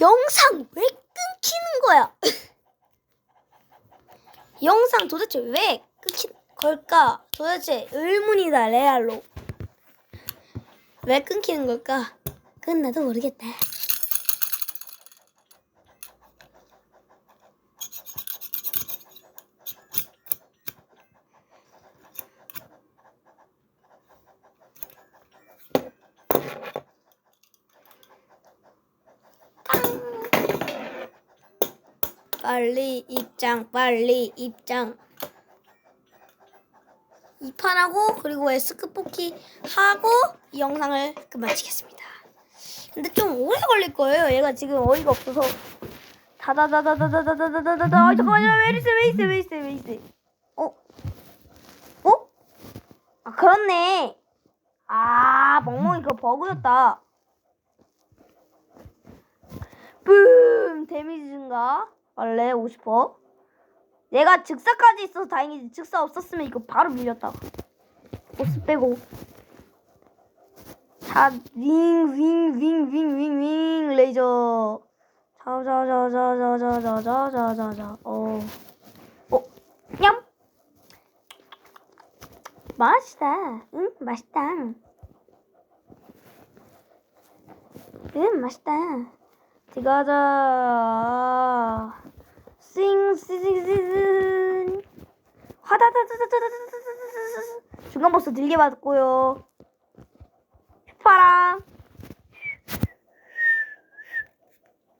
영상 왜 끊기는 거야? 영상 도대체 왜 끊긴 걸까? 도대체 의문이다 레알로. 왜 끊기는 걸까? 그건 나도 모르겠다. 빨리 입장, 빨리 입장. 이판하고 그리고 에스크 뽑기 하고 이 영상을 끝마치겠습니다. 근데 좀 오래 걸릴 거예요. 얘가 지금 어이가 없어서 다다다다다다다다다다다. 아 잠깐만요. 왜 이러세? 왜 이세? 왜 이세? 왜 이세? 어? 어? 아 그렇네. 아 멍멍이 그거 버그였다. 뿜 데미지 증가 원래 50%. 얘가 즉사까지 있어서 다행이지. 즉사 없었으면 이거 바로 밀렸다. 보스 빼고. 자, 윙, 윙, 윙, 윙, 윙, 윙, 레이저. 자, 자, 자, 자, 자, 자, 자, 자, 자, 자, 자. 어. 어, 냠. 맛있다. 응, 맛있다. 응, 맛있다. 들어가자. 싱싱싱싱 화다다다다다다다다다 중간 보스 들게 받고요. 휘파람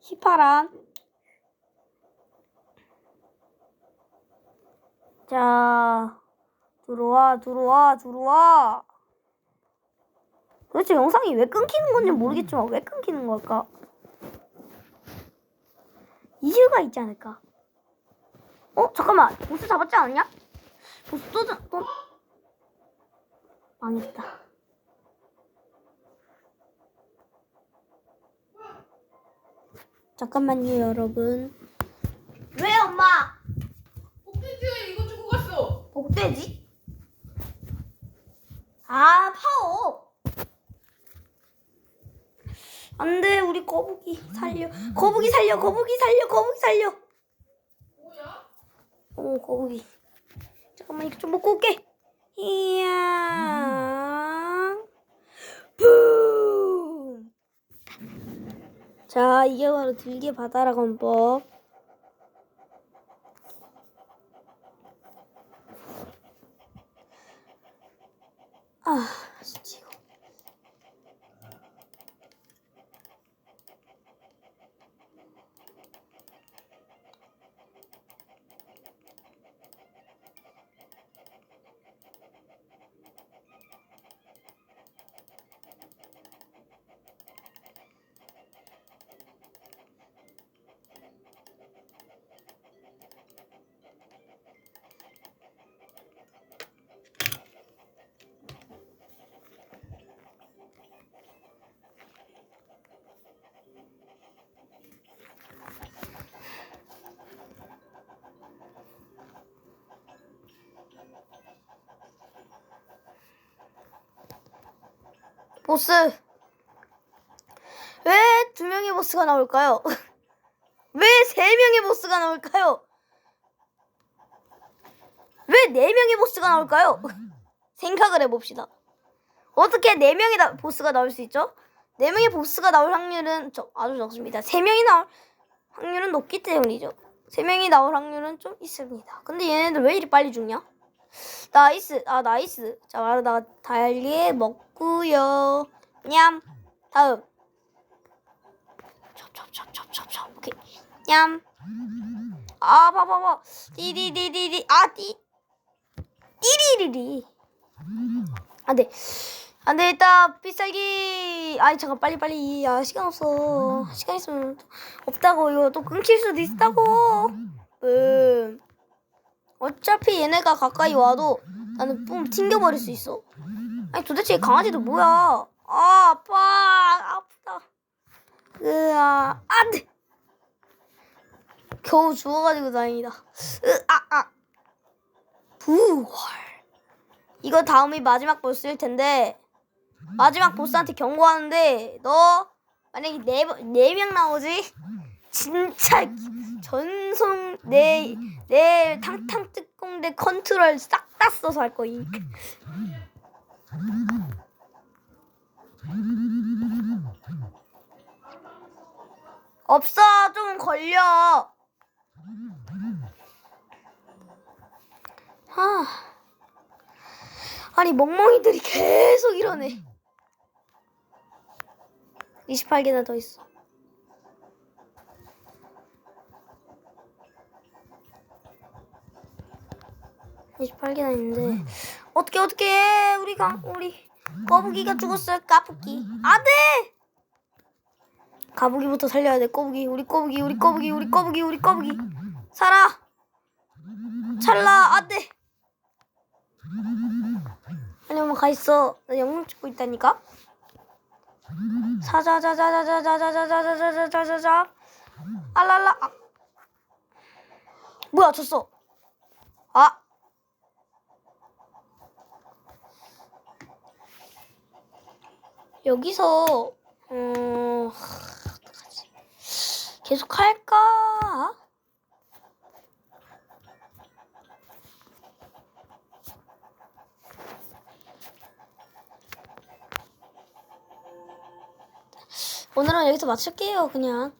휘파람 자 들어와 들어와 들어와 도대체 영상이 왜 끊기는 건지 모르겠지만 왜 끊기는 걸까? 이유가 있지 않을까? 어 잠깐만 보스 잡았지 않았냐? 보스 또, 잡- 또 망했다. 잠깐만요 여러분. 왜 엄마 복돼지가 이거 주고 갔어. 복돼지? 아 파워. 안돼 우리 거북이 살려 거북이 살려 거북이 살려 거북이 살려. 뭐야? 어 거북이 잠깐만 이거 좀 먹고 올게 이야 붐. 자 이게 바로 들개 바다라 건법 아 보스 왜 두 명의 보스가 나올까요? 왜 세 명의 보스가 나올까요? 왜 네 명의 보스가 나올까요? 생각을 해봅시다. 어떻게 네 명의 나- 보스가 나올 수 있죠? 네 명의 보스가 나올 확률은 저- 아주 적습니다. 세 명이 나올 확률은 높기 때문이죠. 세 명이 나올 확률은 좀 있습니다. 근데 얘네들 왜 이리 빨리 죽냐? 나이스, 아 나이스. 자나 달걀 먹고요. 냠. 다음. 찹찹찹찹찹찹. 오케이. 냠. 아 봐봐봐. 디디디디디. 아 디. 띠리리리. 안 돼. 안 돼 일단 삐살기. 아니 잠깐 빨리 빨리. 아 시간 없어. 시간 있으면 또 없다고 이거 또 끊길 수도 있다고. 음. 어차피 얘네가 가까이 와도 나는 뿜 튕겨버릴 수 있어. 아니 도대체 이 강아지들 뭐야? 아 아파 아프다. 으아 안돼. 겨우 죽어가지고 다행이다. 으아아 부활. 이거 다음이 마지막 보스일 텐데 마지막 보스한테 경고하는데 너 만약에 네네 명 나오지 진짜 전송 내 내 탕탕 특공대 컨트롤 싹 다 써서 할 거임. 없어 좀 걸려. 아 아니 멍멍이들이 계속 이러네. 28개나 더 있어. 이십팔 개나 있는데 어떻게 어떻게 해 우리가 우리 거북이가 죽었어요 까부기 안돼 가부기부터 살려야 돼 꼬부기 우리 꼬부기 우리 꼬부기 우리 꼬부기 우리 꼬부기 살아 찰나 안돼 아니 엄마 가 있어 나 영상 찍고 있다니까 사자자자자자자자자자자자자자자 알랄라 아. 뭐야 졌어 아 여기서 어? 계속 할까? 오늘은 여기서 마칠게요 그냥